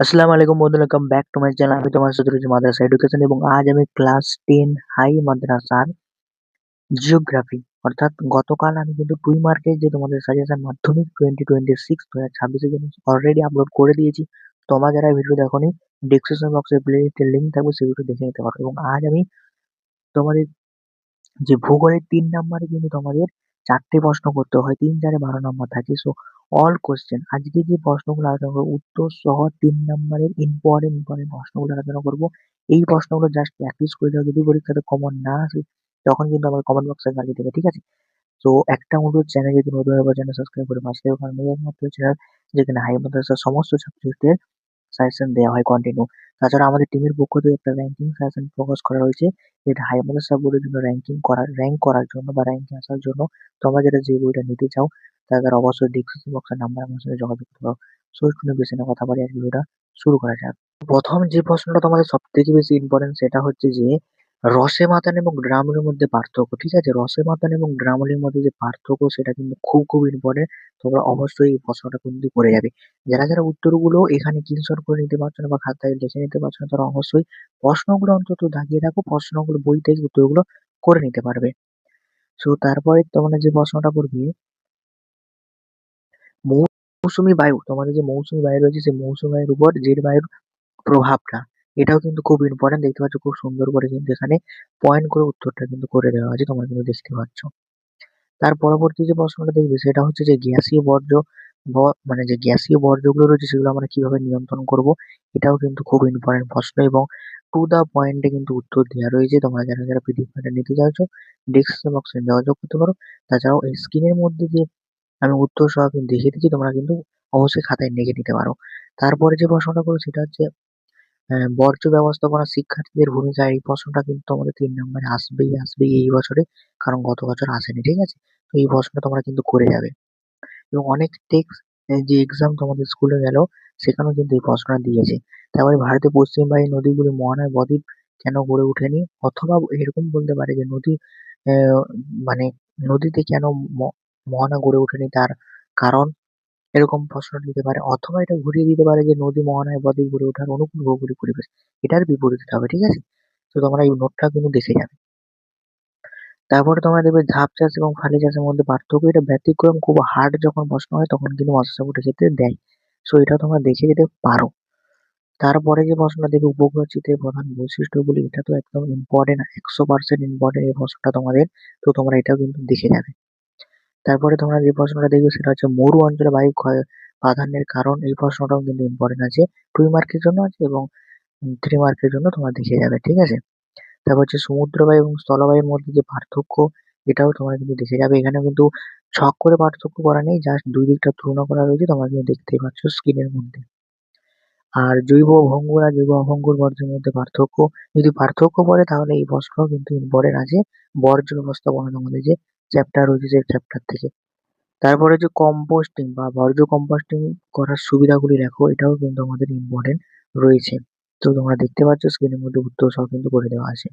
আসসালামু আলাইকুম বন্ধুরা welcome back to my channel আমি তোমার রয়েছি মাদ্রাসা এডুকেশন এবং আজ আমি ক্লাস টেন হাই মাদ্রাসার জিওগ্রাফি অর্থাৎ গতকাল আমি কিন্তু টুই মার্কের যে তোমাদের সাজেশন মাধ্যমিক টোয়েন্টি টোয়েন্টি সিক্স দু হাজার ছাব্বিশের জন্য অলরেডি আপলোড করে দিয়েছি। তোমরা যারা ভিডিও দেখোনি ডিসক্রিপশন বক্সে প্লেলিস্টের লিঙ্ক থাকবে, সেই ভিডিও দেখে নিতে পারো। এবং আজ আমি তোমাদের যে ভূগোলের তিন নম্বরে কিন্তু তোমাদের চারটে প্রশ্ন করতে হয়, তিন চারে বারো নম্বর থাকে। সো অল কোশ্চেন আজকে যে প্রশ্নগুলো আলোচনা করব, উত্তর সহ তিন নম্বরের ইম্পর্টেন্ট ইম্পর্টেন্ট প্রশ্নগুলো আলোচনা করব। এই প্রশ্নগুলো জাস্ট প্র্যাকটিস করে দাও। যদি পরীক্ষাতে কমন না আসে, তখন কিন্তু আমার কমেন্ট বক্সে গালি দেবে, ঠিক আছে? তো একটা অনুরোধ চ্যানেল যদি নতুন চ্যানেল সাবস্ক্রাইব করে পাশে কারণ একমাত্র চ্যানেল যেখানে হাই মাদ্রাসার সমস্ত সাবজেক্টের সাজেশন দেওয়া হয় কন্টিনিউ তাছাড়া আমাদের টিমের পক্ষ থেকে একটা র্যাঙ্কিং সাজেশন প্রকাশ করা হয়েছে। যেটা হাই মাদ্রাসা বোর্ডের জন্য র্যাঙ্কিং করার র্যাঙ্ক করার জন্য বা র্যাঙ্কিং আসার জন্য তোমরা যেটা যে বইটা নিতে চাও, তাদের অবশ্যই ডিসক্রিপশন বক্সের নাম্বার আমার সাথে যোগাযোগ করো। সো শুনে বেশি না কথা বলে ভিডিওটা শুরু করা যাক। প্রথম যে প্রশ্নটা তোমাদের সব থেকে বেশি ইম্পর্টেন্ট সেটা হচ্ছে যে রসে মাতান এবং ড্রামলের মধ্যে পার্থক্য, ঠিক আছে? রসে মাতান এবং ড্রামলের মধ্যে যে পার্থক্য, সেটা কিন্তু খুব খুব ইম্পর্টেন্ট তোমরা অবশ্যই এই প্রশ্নটা কিন্তু করে যাবে। যারা যারা উত্তরগুলো এখানে স্ক্রিনশট করে নিতে পারছ না বা খাতায় লিখে নিতে পারছ না, তারা অবশ্যই প্রশ্নগুলো অন্তত দাগিয়ে রাখো, প্রশ্নগুলো, বই থেকে উত্তরগুলো করে নিতে পারবে। সো তারপরে তোমরা যে প্রশ্নটা করবে, মৌসুমী বায়ু, তোমাদের যে মৌসুমী বায়ু রয়েছে, সেই মৌসুমী বায়ুর উপর জেট বায়ুর প্রভাবটা। এটাও কিন্তু খুব ইম্পর্টেন্ট দেখতে পাচ্ছ, খুব সুন্দর করে কিন্তু এখানে পয়েন্ট করে উত্তরটা কিন্তু করে দেওয়া আছে, তোমরা কিন্তু দেখতে পাচ্ছ। তার পরবর্তী যে প্রশ্নটা দেখবে, সেটা হচ্ছে যে গ্যাসীয় বর্জ্য মানে যে গ্যাসীয় বর্জ্যগুলো রয়েছে, সেগুলো আমরা কীভাবে নিয়ন্ত্রণ করব, এটাও কিন্তু খুব ইম্পর্টেন্ট প্রশ্ন এবং টু দা পয়েন্টে কিন্তু উত্তর দেওয়া রয়েছে। তোমরা যারা যারা পিডিএফ ফাইলটা নিতে চাইছো ডেস্ক্রিপশন বক্সে যোগাযোগ করতে পারো। তাছাড়াও এই স্ক্রিনের মধ্যে যে আমি উত্তর সহ কিন্তু দেখিয়ে দিচ্ছি, তোমরা কিন্তু অবশ্যই খাতায় লিখে নিতে পারো। তারপরে যে প্রশ্নটা করো সেটা হচ্ছে বর্জ্য ব্যবস্থাপনা শিক্ষার্থীদের ভূমিকা এই প্রশ্নটা কিন্তু আমাদের তিন নম্বরে আসবেই আসবেই এই বছরে। কারণ গত বছর আসেনি, ঠিক আছে? তো এই প্রশ্নটা তোমরা কিন্তু করে যাবে। এবং অনেক টেক্সট যে এক্সাম তোমাদের স্কুলে গেল, সেখানেও কিন্তু এই প্রশ্নটা দিয়েছে। তারপরে ভারতের পশ্চিমবাহী নদীগুলি মহানায় বদ্বীপ কেন গড়ে ওঠেনি? অথবা এরকম বলতে পারে যে নদী মানে নদীতে কেন মহানা গড়ে ওঠেনি? তার কারণ এরকম প্রশ্ন দিতে পারে অথবা এটা ঘুরিয়ে দিতে পারে যে নদী মোহনায় বদ্বীপ গড়ে ওঠার অনুকূল ভৌগোলিক পরিবেশ। এটার বিপরীতে হবে, ঠিক আছে? তো তোমরা এই নোটটা কিন্তু দেখে যাবে। তারপরে তোমরা দেখবে ঝাপ চাষ এবং ফালি চাষের মধ্যে পার্থক্য, এটা ব্যতিক্রম, খুব হার্ড যখন প্রশ্ন হয় তখন কিন্তু মৎস্য বোর্ডের ক্ষেত্রে দেয়। সো এটা তোমরা দেখে যেতে পারো। তারপরে যে প্রশ্নটা দেখবে উপগ্রহ চিত্রের প্রধান বৈশিষ্ট্যগুলি, এটা তো একদম ইম্পর্টেন্ট একশো পার্সেন্ট ইম্পর্টেন্ট এই প্রশ্নটা তোমাদের, তো তোমরা এটাও কিন্তু দেখে যাবে। তারপরে তোমরা যে প্রশ্নটা দেখবে সেটা হচ্ছে মরু অঞ্চলে বায়ু ক্ষয় প্রাধান্যের কারণ। এই প্রশ্নটাও কিন্তু ইম্পর্টেন্ট আছে। টুই মার্কের জন্য আছে এবং থ্রি মার্কের জন্য তোমরা দেখে যাবে, ঠিক আছে? তারপর হচ্ছে সমুদ্রবায়ু এবং স্থলবায়ুর মধ্যে যে পার্থক্য, এটাও তোমরা কিন্তু দেখে যাবে। এখানে কিন্তু ছক করে পার্থক্য করা নেই জাস্ট দুই দিকটা তুলনা করা রয়েছে, তোমরা কিন্তু দেখতেই পাচ্ছ স্ক্রিনের মধ্যে। আর জৈব ভঙ্গুর আর জৈব অভঙ্গুর বর্জ্যের মধ্যে পার্থক্য, যদি পার্থক্য পড়ে তাহলে এই প্রশ্ন কিন্তু ইম্পর্টেন্ট আছে। বর্জ্য ব্যবস্থাপনা তোমাদের যে চ্যাপ্টার রয়েছে সেই চ্যাপ্টার থেকে। তারপরে যে কম্পোস্টিং বা বর্জ্য কম্পোস্টিং করার সুবিধাগুলি দেখো, এটাও কিন্তু আমাদের ইম্পর্টেন্ট রয়েছে। তো তোমরা দেখতে পাচ্ছ স্ক্রিনের মধ্যে উত্তর সব কিন্তু করে দেওয়া আছে।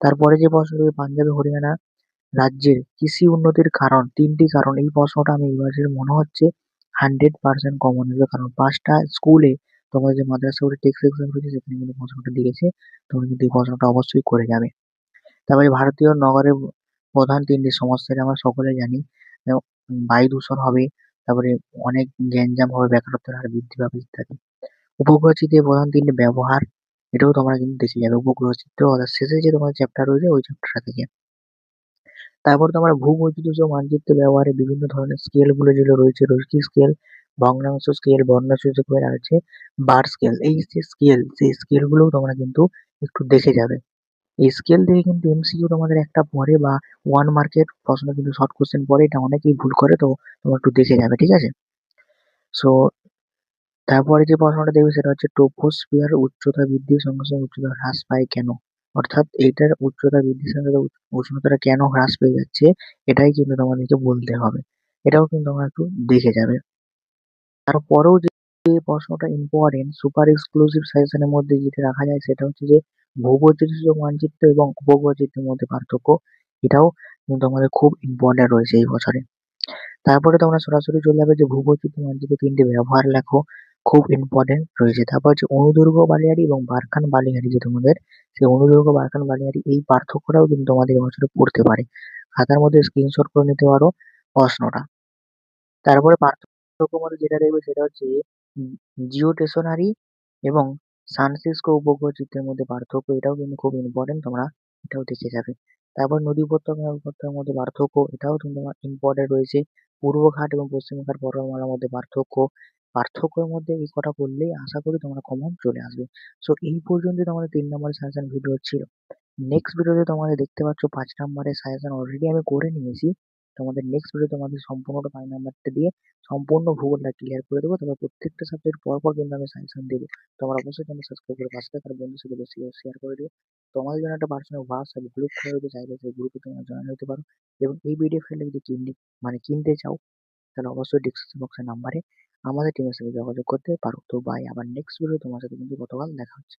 তারপরে যে প্রশ্নটি পাঞ্জাবে, হরিয়ানা রাজ্যের কৃষি উন্নতির কারণ, তিনটি কারণ। এই প্রশ্নটা আমি এবার মনে হচ্ছে হান্ড্রেড পার্সেন্ট কমন আসবে কারণ পাঁচটা স্কুলে তোমাদের যে মাদ্রাসা টেক্সট এক্সাম রয়েছে, সেখানে কিন্তু প্রশ্নটা দিয়েছে। তোমরা কিন্তু এই প্রশ্নটা অবশ্যই করে যাবে। তারপরে ভারতীয় নগরের প্রধান তিনটি সমস্যা আমরা সকলে জানি। বায়ু দূষণ হবে, তারপরে অনেক গ্যাঞ্জাম হবে, বেকারত্বের হার বৃদ্ধি পাবে ইত্যাদি। উপগ্রহ চিত্রের প্রধান তিনটি ব্যবহার, এটাও তোমরা কিন্তু দেখে যাবে। উপগ্রহ চিত্র অর্থাৎ শেষে যে তোমার চ্যাপ্টার রয়েছে, ওই চ্যাপ্টারটা থেকে। তারপর তোমার ভূবৈচিত্র্য মানচিত্র ব্যবহারে বিভিন্ন ধরনের স্কেলগুলো যেগুলো রয়েছে, রৈখিক স্কেল ভগ্নাংশ স্কেল বর্ণসূচক আর হচ্ছে বার স্কেল এই যে স্কেল সেই স্কেল গুলোও তোমরা কিন্তু একটু দেখে যাবে। এই স্কেল থেকে কিন্তু এমসিকিউ তোমাদের একটা পরে বা ওয়ান মার্কের প্রশ্ন কিন্তু শর্ট কোশ্চেন পরে, এটা অনেকেই ভুল করে, তো তোমরা একটু দেখে যাবে, ঠিক আছে? সো তারপরে যে প্রশ্নটা দেখবে সেটা হচ্ছে টোপোস্ফিয়ার উচ্চতা বৃদ্ধির সঙ্গে সঙ্গে উচ্চতা হ্রাস পায় কেন? অর্থাৎ এটার উচ্চতা বৃদ্ধির সঙ্গে উষ্ণতাটা কেন হ্রাস পেয়ে যাচ্ছে, এটাই কিন্তু তোমাদেরকে বলতে হবে। এটাও কিন্তু তোমরা একটু দেখে যাবে। তারপরেও যে প্রশ্নটা ইম্পর্টেন্ট সুপার এক্সক্লুসিভ সাজেশনের মধ্যে যেটা রাখা যায়, সেটা হচ্ছে যে ভূবৈচিত্র্য মানচিত্র এবং উপগ্রহ মধ্যে পার্থক্য এটাও কিন্তু আমাদের খুব ইম্পর্টেন্ট রয়েছে এই বছরে তারপরে তোমরা সরাসরি চলে যাবে যে ভূবৈচিত্র্য মানচিত্রে তিনটি ব্যবহার লেখো, খুব ইম্পর্টেন্ট রয়েছে। তারপর হচ্ছে অনুদৈর্ঘ্য বালিয়াড়ি এবং বারখান বালিয়াড়ি যে তোমাদের, সেই অনুদৈর্ঘ্য বারখান বালিয়াড়ি এই পার্থক্যটাও কিন্তু তোমাদের এবছরে পড়তে পারে। খাতার মধ্যে স্ক্রিনশট করে নিতে পারো প্রশ্নটা। তারপরে পার্থক্য মধ্যে যেটা দেখবে সেটা হচ্ছে জিও জিওস্টেশনারি এবং সানসিস্কো উপগ্রহ চিত্রের মধ্যে পার্থক্য এটাও কিন্তু খুব ইম্পর্টেন্ট তোমরা এটাও দেখে যাবে। তারপর নদী উপত্যকা উপত্যকার মধ্যে পার্থক্য এটাও তোমার ইম্পর্টেন্ট রয়েছে। পূর্ব ঘাট এবং পশ্চিম ঘাট পর্বতমালার মধ্যে পার্থক্য। পার্থক্যের মধ্যে এই কটা পড়লেই আশা করি তোমরা কমন চলে আসবে। সো এই পর্যন্ত তোমাদের তিন নম্বরের সাজেশন ভিডিও ছিল। নেক্সট ভিডিওতে তোমাদের দেখতে পাচ্ছ ৫ নম্বরের সাজেশন অলরেডি আমি করে নিয়েছি। তোমাদের নেক্সট ভিডিও তোমাদের সম্পূর্ণটা ৫ নাম্বারটা দিয়ে সম্পূর্ণ ভূগোলটা ক্লিয়ার করে দেবো। তারপর প্রত্যেকটা সাবজেক্ট পরপর কিন্তু আমি সাজেশন দেবো। তোমরা অবশ্যই চ্যানেল সাবস্ক্রাইব করে পাশে থাকা বন্ধুদের সাথে বেশি শেয়ার করে দিও। তোমাদের জন্য একটা পার্সোনাল হোয়াটসঅ্যাপ গ্রুপ খোলা রয়েছে চাইলে সেই গ্রুপে তোমরা জয়েন হতে পারো এবং এই পিডিএফ ফাইলটা যদি কিনতে মানে কিনতে চাও, তাহলে অবশ্যই ডিসক্রিপশন বক্সের নাম্বারে আমাদের টিমের সাথে যোগাযোগ করতে পারো। তো বাই আবার নেক্সট ভিডিও তোমার সাথে কিন্তু গতকাল দেখা হচ্ছে।